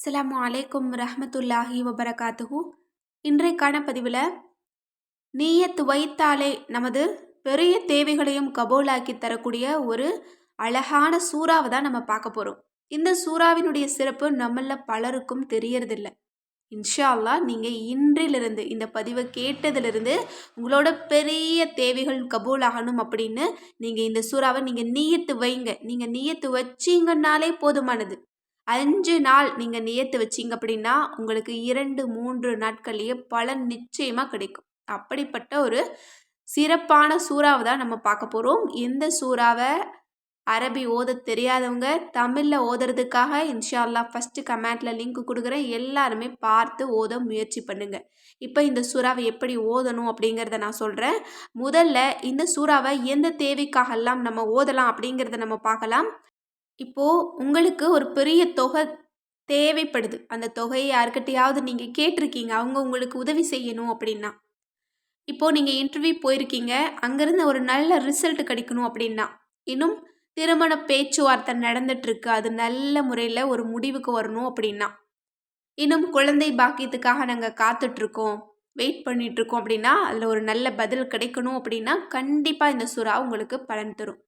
அஸ்லாம் அலைக்கும் ரஹமத்துல்லாஹி வபரகாத்துஹு. இன்றைக்கான பதிவில் நீயத்து வைத்தாலே நமது பெரிய தேவைகளையும் கபோலாக்கி தரக்கூடிய ஒரு அழகான சூறாவை தான் நம்ம பார்க்க போகிறோம் இந்த சூறாவினுடைய சிறப்பு நம்மள பலருக்கும் தெரியறதில்ல. இன்ஷா அல்லாஹ் நீங்கள் இன்றிலிருந்து இந்த பதிவை கேட்டதிலிருந்து உங்களோட பெரிய தேவைகள் கபூல் ஆகணும் அப்படின்னு நீங்கள் இந்த சூறாவை நீங்கள் நீயத்து வைங்க. நீங்கள் நீயத்து வச்சிங்கன்னாலே போதுமானது. அஞ்சு நாள் நீங்கள் நியத்து வச்சீங்க அப்படின்னா உங்களுக்கு இரண்டு மூன்று நாட்கள்லேயே பலன் நிச்சயமாக கிடைக்கும். அப்படிப்பட்ட ஒரு சிறப்பான சூறாவை தான் நம்ம பார்க்க போகிறோம் இந்த சூறாவை அரபி ஓத தெரியாதவங்க தமிழில் ஓதுறதுக்காக இன்ஷால்லா ஃபஸ்ட்டு கமெண்ட்டில் லிங்க் கொடுக்குறேன் எல்லாருமே பார்த்து ஓத முயற்சி பண்ணுங்கள் இப்போ இந்த சூறாவை எப்படி ஓதணும் அப்படிங்கிறத நான் சொல்கிறேன் முதல்ல இந்த சூறாவை எந்த தேவைக்காகலாம் நம்ம ஓதலாம் அப்படிங்கிறத நம்ம பார்க்கலாம். இப்போது உங்களுக்கு ஒரு பெரிய தொகை தேவைப்படுது. அந்த தொகையை யாருக்கிட்டையாவது நீங்கள் கேட்டிருக்கீங்க. அவங்க உங்களுக்கு உதவி செய்யணும் அப்படின்னா. இப்போது நீங்கள் இன்டர்வியூ போயிருக்கீங்க. அங்கேருந்து ஒரு நல்ல ரிசல்ட் கிடைக்கணும் அப்படின்னா. இன்னும் திருமண பேச்சுவார்த்தை நடந்துட்டுருக்கு. அது நல்ல முறையில் ஒரு முடிவுக்கு வரணும் அப்படின்னா. இன்னும் குழந்தை பாக்கியத்துக்காக நாங்கள் காத்துட்ருக்கோம் வெயிட் பண்ணிகிட்ருக்கோம் அப்படின்னா அதில் ஒரு நல்ல பதில் கிடைக்கணும் அப்படின்னா கண்டிப்பாக இந்த சுறா உங்களுக்கு பலன் தரும்.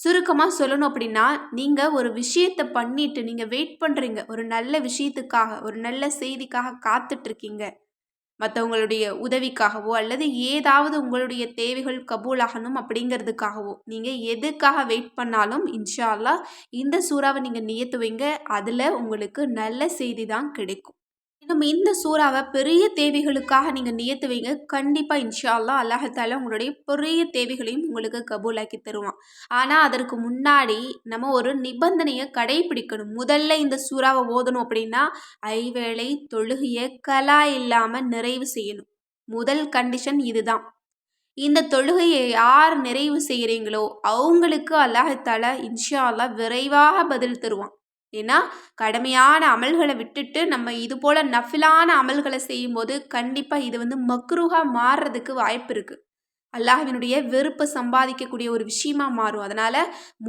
சுருக்கமாக சொல்லணும் அப்படின்னா நீங்கள் ஒரு விஷயத்தை பண்ணிட்டு நீங்கள் வெயிட் பண்ணுறீங்க ஒரு நல்ல விஷயத்துக்காக ஒரு நல்ல செய்திக்காக காத்துட்ருக்கீங்க. மற்றவங்களுடைய உதவிக்காகவோ அல்லது ஏதாவது உங்களுடைய தேவைகள் கபூலாகணும் அப்படிங்கிறதுக்காகவோ நீங்கள் எதுக்காக வெயிட் பண்ணாலும் இன்ஷா இந்த சூறாவை நீங்கள் நியத்து வைங்க அதில் உங்களுக்கு நல்ல செய்தி தான் கிடைக்கும். நம்ம இந்த சூறாவை பெரிய தேவைகளுக்காக நீங்கள் நியத்து வைங்க. கண்டிப்பாக இன்ஷா அல்லா அல்லாஹால உங்களுடைய பெரிய தேவைகளையும் உங்களுக்கு கபூலாக்கி தருவான். ஆனால் அதற்கு முன்னாடி நம்ம ஒரு நிபந்தனையை கடைபிடிக்கணும் முதல்ல இந்த சூறாவை ஓதணும் அப்படின்னா ஐவேளை தொழுகையை கலா இல்லாமல் நிறைவு செய்யணும். முதல் கண்டிஷன் இதுதான். இந்த தொழுகையை யார் நிறைவு செய்கிறீங்களோ அவங்களுக்கு அல்லாஹால இன்ஷா அல்லா விரைவாக பதில் தருவான். ஏன்னா கடமையான அமல்களை விட்டுட்டு நம்ம இது போல் நஃபிலான அமல்களை செய்யும்போது கண்டிப்பாக இது வந்து மக்ரூஹாக மாறுறதுக்கு வாய்ப்பு இருக்குது அல்லாஹினுடைய வெறுப்பை சம்பாதிக்கக்கூடிய ஒரு விஷயமா மாறும். அதனால்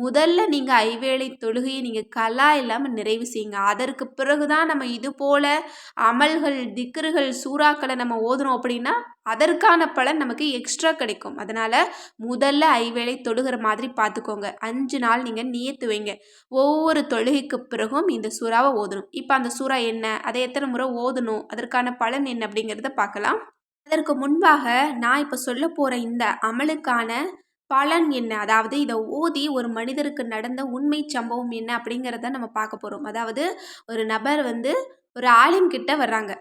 முதல்ல நீங்கள் ஐவேளை தொழுகையை நீங்கள் கலா இல்லாமல் நிறைவு செய்யுங்க. அதற்கு பிறகு தான் நம்ம இது போல் அமல்கள் திக்கர்கள் சூறாக்களை நம்ம ஓதுனோம் அப்படின்னா அதற்கான பலன் நமக்கு எக்ஸ்ட்ரா கிடைக்கும். அதனால் முதல்ல ஐவேளை தொழுகிற மாதிரி பார்த்துக்கோங்க. அஞ்சு நாள் நீங்கள் நியத்து வைங்க. ஒவ்வொரு தொழுகைக்கு பிறகும் இந்த சூறாவை ஓதணும். இப்போ அந்த சூறா என்ன? அதை எத்தனை முறை ஓதணும்? அதற்கான பலன் என்ன அப்படிங்கிறத பார்க்கலாம். அதற்கு முன்பாக நான் இப்போ சொல்ல போகிற இந்த அமலுக்கான பலன் என்ன? அதாவது இதை ஊதி ஒரு மனிதருக்கு நடந்த உண்மை சம்பவம் என்ன அப்படிங்கிறத நம்ம பார்க்க போகிறோம் அதாவது ஒரு நபர் வந்து ஒரு ஆலிம் கிட்ட வர்றாங்க.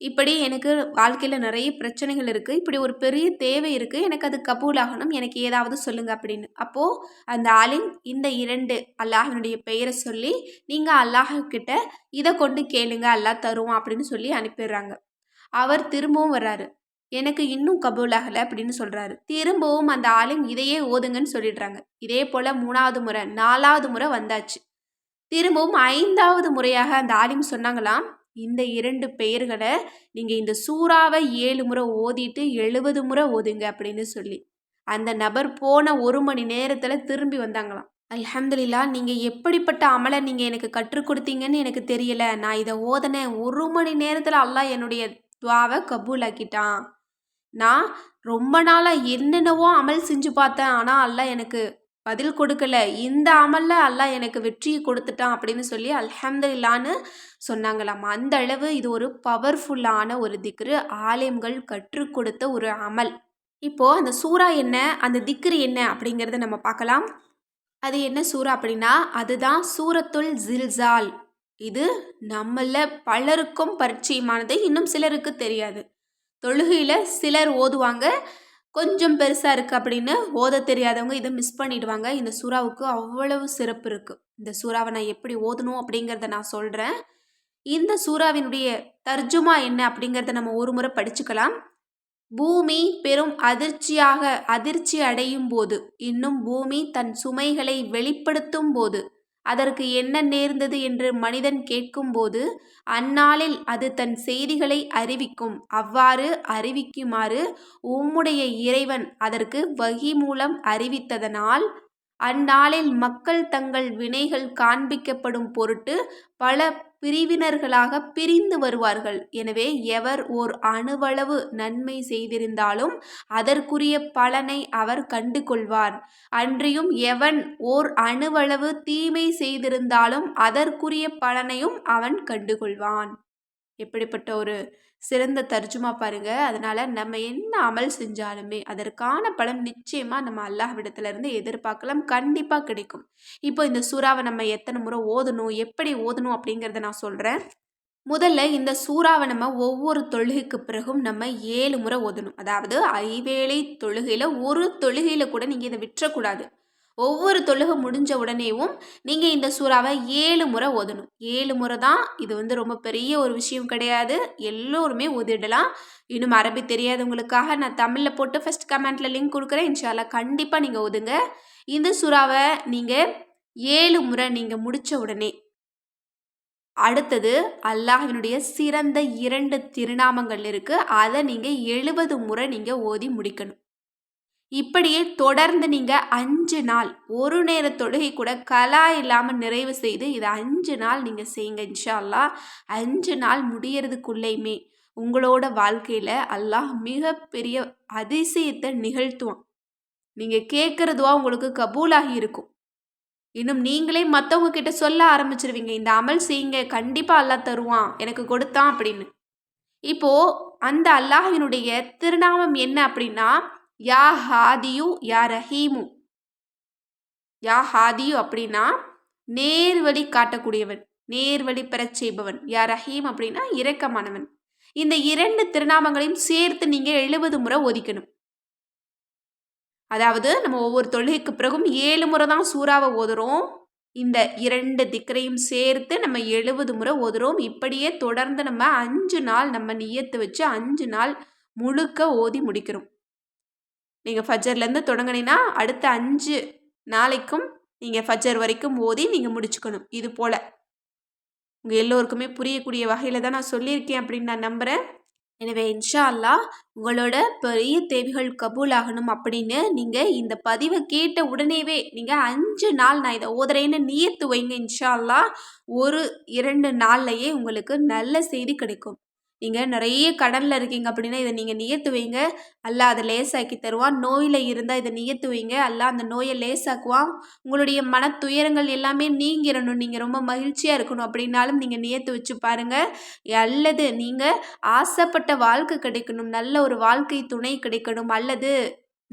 இப்படி எனக்கு வாழ்க்கையில் நிறைய பிரச்சனைகள் இருக்குது இப்படி ஒரு பெரிய தேவை இருக்குது எனக்கு அது கபூலாகணும். எனக்கு ஏதாவது சொல்லுங்கள் அப்படின்னு. அப்போது அந்த ஆலிம் இந்த இரண்டு அல்லாஹினுடைய பெயரை சொல்லி நீங்கள் அல்லாஹ்கிட்ட இதை கொண்டு கேளுங்க. அல்லாஹ் தருவோம் அப்படின்னு சொல்லி அனுப்பிடுறாங்க. அவர் திரும்பவும் வர்றாரு. எனக்கு இன்னும் கபூல் ஆகலை அப்படின்னு சொல்கிறாரு திரும்பவும் அந்த ஆளும் இதையே ஓதுங்கன்னு சொல்லிடுறாங்க. இதே போல் மூணாவது முறை நாலாவது முறை வந்தாச்சு. திரும்பவும் ஐந்தாவது முறையாக அந்த ஆலிம் சொன்னாங்களாம் இந்த இரண்டு பெயர்களை நீங்கள் இந்த சூறாவை ஏழு முறை ஓதிட்டு எழுபது முறை ஓதுங்க அப்படின்னு சொல்லி. அந்த நபர் போன ஒரு மணி நேரத்தில் திரும்பி வந்தாங்களாம். அல்ஹம்துலில்லா நீங்கள் எப்படிப்பட்ட அமலை நீங்கள் எனக்கு கற்றுக் கொடுத்தீங்கன்னு எனக்கு தெரியல. நான் இதை ஓதனேன். ஒரு மணி நேரத்தில் அல்லாஹ் என்னுடைய துவாவை கபூலாக்கிட்டான். நான் ரொம்ப நாளாக என்னென்னவோ அமல் செஞ்சு பார்த்தேன். ஆனால் அல்ல எனக்கு பதில் கொடுக்கல. இந்த அமலில் அல்லா எனக்கு வெற்றியை கொடுத்துட்டான் அப்படின்னு சொல்லி அல்ஹம்துல்லான்னு சொன்னாங்களாம். அந்த அளவு இது ஒரு பவர்ஃபுல்லான ஒரு திக்ரு. ஆலயங்கள் கற்றுக் கொடுத்த ஒரு அமல். இப்போது அந்த சூறா என்ன? அந்த திக்ரு என்ன? அப்படிங்கிறத நம்ம பார்க்கலாம். அது என்ன சூறா அப்படின்னா அதுதான் சூரத்துல் ஜில்சால். இது நம்மள பலருக்கும் பரிச்சயமானது. இன்னும் சிலருக்கு தெரியாது. தொழுகையில் சிலர் ஓதுவாங்க. கொஞ்சம் பெருசாக இருக்குது அப்படின்னு ஓத தெரியாதவங்க இதை மிஸ் பண்ணிடுவாங்க. இந்த சூறாவுக்கு அவ்வளவு சிறப்பு இருக்குது இந்த சூறாவை நான் எப்படி ஓதணும் அப்படிங்கிறத நான் சொல்கிறேன் இந்த சூறாவினுடைய தர்ஜுமா என்ன அப்படிங்கிறத நம்ம ஒரு முறை படிச்சுக்கலாம். பூமி பெரும் அதிர்ச்சியாக அதிர்ச்சி அடையும் போது இன்னும் பூமி தன் சுமைகளை வெளிப்படுத்தும் போது அதற்கு என்ன நேர்ந்தது என்று மனிதன் கேட்கும்போது அந்நாளில் அது தன் செய்திகளை அறிவிக்கும். அவ்வாறு அறிவிக்குமாறு உம்முடைய இறைவன் அதற்கு வகி மூலம் அறிவித்ததனால் அந்நாளில் மக்கள் தங்கள் வினைகள் காண்பிக்கப்படும் பொருட்டு பல பிரிவினர்களாக பிரிந்து வருவார்கள். எனவே எவர் ஓர் அணுவளவு நன்மை செய்திருந்தாலும் அதற்குரிய பலனை அவர் கண்டு கொள்வார் அன்றியும் எவன் ஓர் அணுவளவு தீமை செய்திருந்தாலும் அதற்குரிய பலனையும் அவன் கண்டுகொள்வான். எப்படிப்பட்ட ஒரு சிறந்த தர்ஜுமா பாருங்க. அதனால நம்ம என்ன அமல் செஞ்சாலுமே அதற்கான பலன் நிச்சயமா நம்ம அல்லாஹ்விடத்துல இருந்து எதிர்பார்க்கலாம். கண்டிப்பா கிடைக்கும். இப்போ இந்த சூறாவை நம்ம எத்தனை முறை ஓதணும் எப்படி ஓதணும் அப்படிங்கிறத நான் சொல்றேன். முதல்ல இந்த சூறாவை நம்ம ஒவ்வொரு தொழுகைக்கு பிறகும் நம்ம ஏழு முறை ஓதணும். அதாவது ஐவேளை தொழுகையில் ஒரு தொழுகையில் கூட நீங்கள் இதை விட்டுறக்கூடாது. ஒவ்வொரு தொழுகை முடிஞ்ச உடனேவும் நீங்கள் இந்த சூறாவை ஏழு முறை ஓதணும். ஏழு முறை தான் இது வந்து ரொம்ப பெரிய ஒரு விஷயம் கிடையாது. எல்லோருமே ஓதிடலாம். இன்னும் அரபி தெரியாதவங்களுக்காக நான் தமிழில் போட்டு ஃபஸ்ட் கமெண்ட்டில் லிங்க் கொடுக்குறேன். இன்ஷால்லா கண்டிப்பாக நீங்கள் ஓதுங்க. இந்த சூறாவை நீங்கள் ஏழு முறை நீங்கள் முடித்த உடனே அடுத்தது அல்லாஹினுடைய சிறந்த இரண்டு திருநாமங்கள் இருக்குது அதை நீங்கள் எழுபது முறை நீங்கள் ஓதி முடிக்கணும். இப்படியே தொடர்ந்து நீங்கள் அஞ்சு நாள் ஒரு நேர தொழுகை கூட கலா இல்லாமல் நிறைவு செய்து இதை அஞ்சு நாள் நீங்கள் செய்யுங்க இன்ஷா அல்லாஹ் அஞ்சு நாள் முடியறதுக்குள்ளேயுமே உங்களோட வாழ்க்கையில் அல்லாஹ் மிகப்பெரிய அதிசயத்தை நிகழ்த்துவான். நீங்கள் கேட்குறதுவா உங்களுக்கு கபூலாகி இருக்கும். இன்னும் நீங்களே மற்றவங்க கிட்ட சொல்ல ஆரம்பிச்சிருவீங்க இந்த அமல் செய்யுங்க கண்டிப்பாக அல்லாஹ் தருவான் எனக்கு கொடுத்தான் அப்படின்னு. இப்போ அந்த அல்லாஹினுடைய திருநாமம் என்ன அப்படின்னா யா ஹாதியு யா ரஹீமு யா ஹாதியு அப்படின்னா நேர்வழி காட்டக்கூடியவன் நேர்வழி பெறச் செய்பவன். யா ரஹீம் அப்படின்னா இரக்கமானவன். இந்த இரண்டு திருநாமங்களையும் சேர்த்து நீங்கள் எழுபது முறை ஒதிக்கணும் அதாவது நம்ம ஒவ்வொரு தொழுகைக்கு பிறகும் ஏழு முறை தான் சூறாவை ஓதுறோம். இந்த இரண்டு திக்கரையும் சேர்த்து நம்ம எழுபது முறை ஓதுறோம். இப்படியே தொடர்ந்து நம்ம அஞ்சு நாள் நம்ம நியத்து வச்சு அஞ்சு நாள் முழுக்க ஓதி முடிக்கிறோம். நீங்கள் ஃபஜர்லேருந்து தொடங்கினீங்கன்னா அடுத்த அஞ்சு நாளைக்கும் நீங்கள் ஃபஜர் வரைக்கும் ஓதி நீங்கள் முடிச்சுக்கணும். இது போல். உங்கள் எல்லோருக்குமே புரியக்கூடிய வகையில் தான் நான் சொல்லியிருக்கேன் அப்படின்னு நான் நம்புகிறேன் எனவே இன்ஷா அல்லா உங்களோட பெரிய தேவைகள் கபூல் ஆகணும் அப்படின்னு நீங்கள் இந்த பதிவை கேட்ட உடனேவே நீங்கள் அஞ்சு நாள் நான் இதை ஓதுறேன்னு நீர்த்து வைங்க. இன்ஷா அல்லா ஒரு இரண்டு நாள்லையே உங்களுக்கு நல்ல செய்தி கிடைக்கும். நீங்கள் நிறைய கடனில் இருக்கீங்க அப்படின்னா இதை நீங்கள் நியத்து வைங்க. அல்ல அதை லேசாக்கி தருவான். நோயில் இருந்தால் இதை நியத்து வைங்க. அல்ல அந்த நோயை லேசாக்குவான். உங்களுடைய மன துயரங்கள் எல்லாமே நீங்கிடணும் நீங்கள் ரொம்ப மகிழ்ச்சியாக இருக்கணும் அப்படின்னாலும் நீங்கள் நியத்து வச்சு பாருங்கள் அல்லது நீங்கள் ஆசைப்பட்ட வாழ்க்கை கிடைக்கணும். நல்ல ஒரு வாழ்க்கை துணை கிடைக்கணும். அல்லது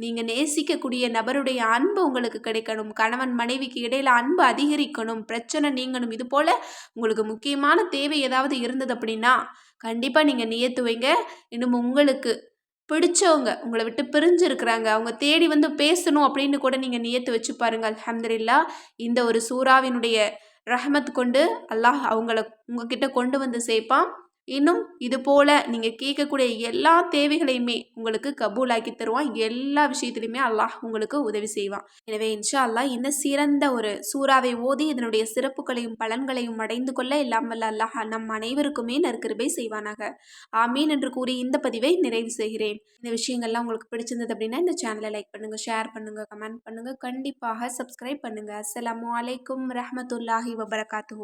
நீங்கள் நேசிக்கக்கூடிய நபருடைய அன்பு உங்களுக்கு கிடைக்கணும். கணவன் மனைவிக்கு இடையில் அன்பு அதிகரிக்கணும். பிரச்சனை நீங்கணும். இது போல் உங்களுக்கு முக்கியமான தேவை ஏதாவது இருந்தது அப்படின்னா கண்டிப்பாக நீங்கள் நியத்து வைங்க. இன்னும் உங்களுக்கு பிடிச்சவங்க உங்களை விட்டு பிரிஞ்சு இருக்கிறாங்க. அவங்க தேடி வந்து பேசணும் அப்படின்னு கூட நீங்கள் நியத்து வச்சு பாருங்கள் அலமதுல்லா இந்த ஒரு சூறாவினுடைய ரஹமத் கொண்டு அல்லாஹ் அவங்கள உங்ககிட்ட கொண்டு வந்து சேர்ப்பான். இன்னும் இது போல் நீங்கள் கேட்கக்கூடிய எல்லா தேவைகளையுமே உங்களுக்கு கபூலாக்கி தருவான். எல்லா விஷயத்துலையுமே அல்லாஹ் உங்களுக்கு உதவி செய்வான். எனவே இன்ஷா அல்லாஹ் இந்த சிறந்த ஒரு சூறாவை ஓதி இதனுடைய சிறப்புகளையும் பலன்களையும் அடைந்து கொள்ள இல்லாமல் அல்லாஹ் நம் அனைவருக்குமே நற்கிருபை செய்வானாக. ஆமீன் என்று கூறி இந்த பதிவை நிறைவு செய்கிறேன். இந்த விஷயங்கள்லாம் உங்களுக்கு பிடிச்சிருந்தது அப்படின்னா இந்த சேனலை லைக் பண்ணுங்கள் ஷேர் பண்ணுங்கள் கமெண்ட் பண்ணுங்கள் கண்டிப்பாக சப்ஸ்கிரைப் பண்ணுங்கள் அஸ்லாம் வலைக்கம் ரஹமத்துல்லாஹி வபரகாத்து